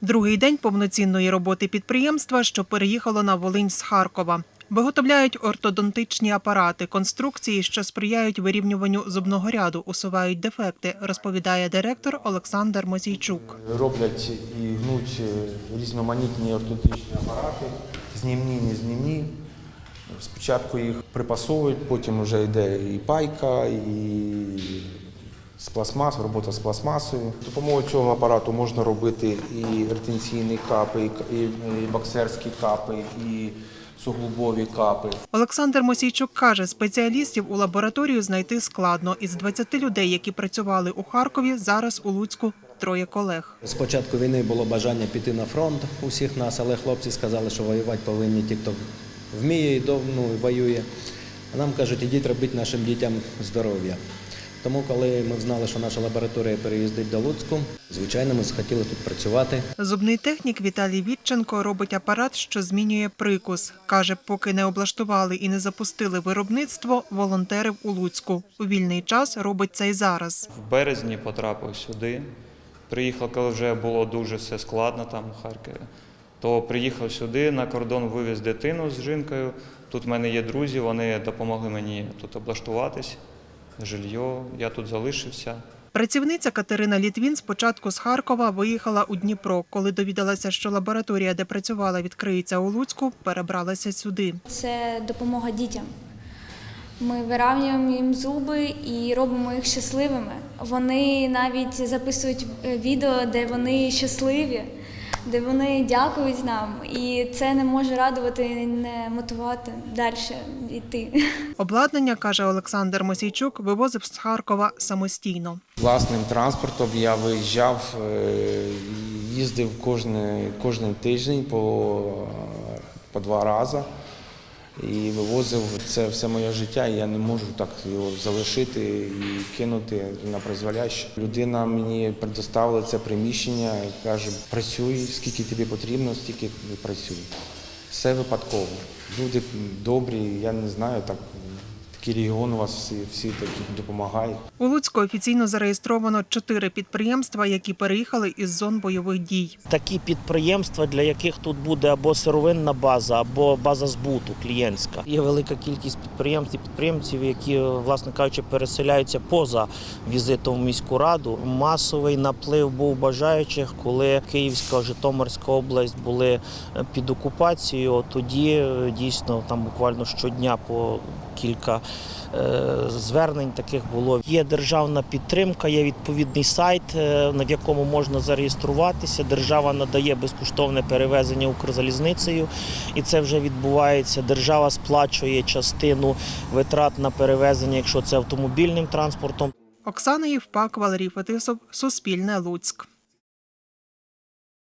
Другий день повноцінної роботи підприємства, що переїхало на Волинь з Харкова. Виготовляють ортодонтичні апарати, конструкції, що сприяють вирівнюванню зубного ряду, усувають дефекти, розповідає директор Олександр Мосійчук. Роблять і гнуть е, різноманітні ортодичні апарати, знімні, незнімні. Спочатку їх припасовують, потім вже йде і пайка, і з пластмас, робота з пластмасою. За допомогою цього апарату можна робити і ретенційні капи, і і, і боксерські капи, і суглобові капи. Олександр Мосійчук каже, спеціалістів у лабораторію знайти складно. Із 20 людей, які працювали у Харкові, зараз у Луцьку троє колег. З початку війни було бажання піти на фронт у всіх нас, але хлопці сказали, що воювати повинні ті, хто вміє і давно воює. А нам кажуть, ідіть робити нашим дітям здоров'я. Тому, коли ми знали, що наша лабораторія переїздить до Луцьку, звичайно, ми захотіли тут працювати. Зубний технік Віталій Вітченко робить апарат, що змінює прикус. Каже, поки не облаштували і не запустили виробництво, волонтерив у Луцьку. У вільний час робить це й зараз. В березні потрапив сюди. Приїхав, коли вже було дуже все складно там у Харкові. То приїхав сюди на кордон, вивіз дитину з жінкою. Тут в мене є друзі, вони допомогли мені тут облаштуватись, жилье, я тут залишився. Працівниця Катерина Літвін спочатку з Харкова виїхала у Дніпро. Коли довідалася, що лабораторія, де працювала, відкриється у Луцьку, перебралася сюди. Це допомога дітям. Ми виравнюємо їм зуби і робимо їх щасливими. Вони навіть записують е, відео, де вони щасливі, де вони дякують нам. І це не може радувати і не мотивувати далі йти. Обладнання, каже Олександр Мосійчук, вивозив з Харкова самостійно. Власним транспортом я виїжджав, е, їздив кожен, кожен тиждень по, по два рази і вивозив це все моє життя. і Я не можу так його залишити і кинути на призволяще. Людина мені предоставила це приміщення каже, працюй, скільки тобі потрібно, стільки працюй. Все випадково. Люди добрі, я не знаю, так такий регіон у вас всі, всі такі допомагають. У Луцьку офіційно зареєстровано чотири підприємства, які переїхали із зон бойових дій. такі підприємства, для яких тут буде або сировинна база, або база збуту клієнтська. Є велика кількість підприємств і підприємців, які, власне кажучи, переселяються поза візитом в міську раду. Масовий наплив був бажаючих, коли Київська, Житомирська область були е, під окупацією. Тоді е, дійсно там буквально щодня по кілька звернень таких було. Є державна підтримка, є відповідний сайт, е, на якому можна зареєструватися. Держава надає безкоштовне перевезення Укрзалізницею, і це вже відбувається. Держава сплачує частину витрат на перевезення, якщо це автомобільним транспортом. Оксана Євпак, Валерій Фетисов, Суспільне Луцьк.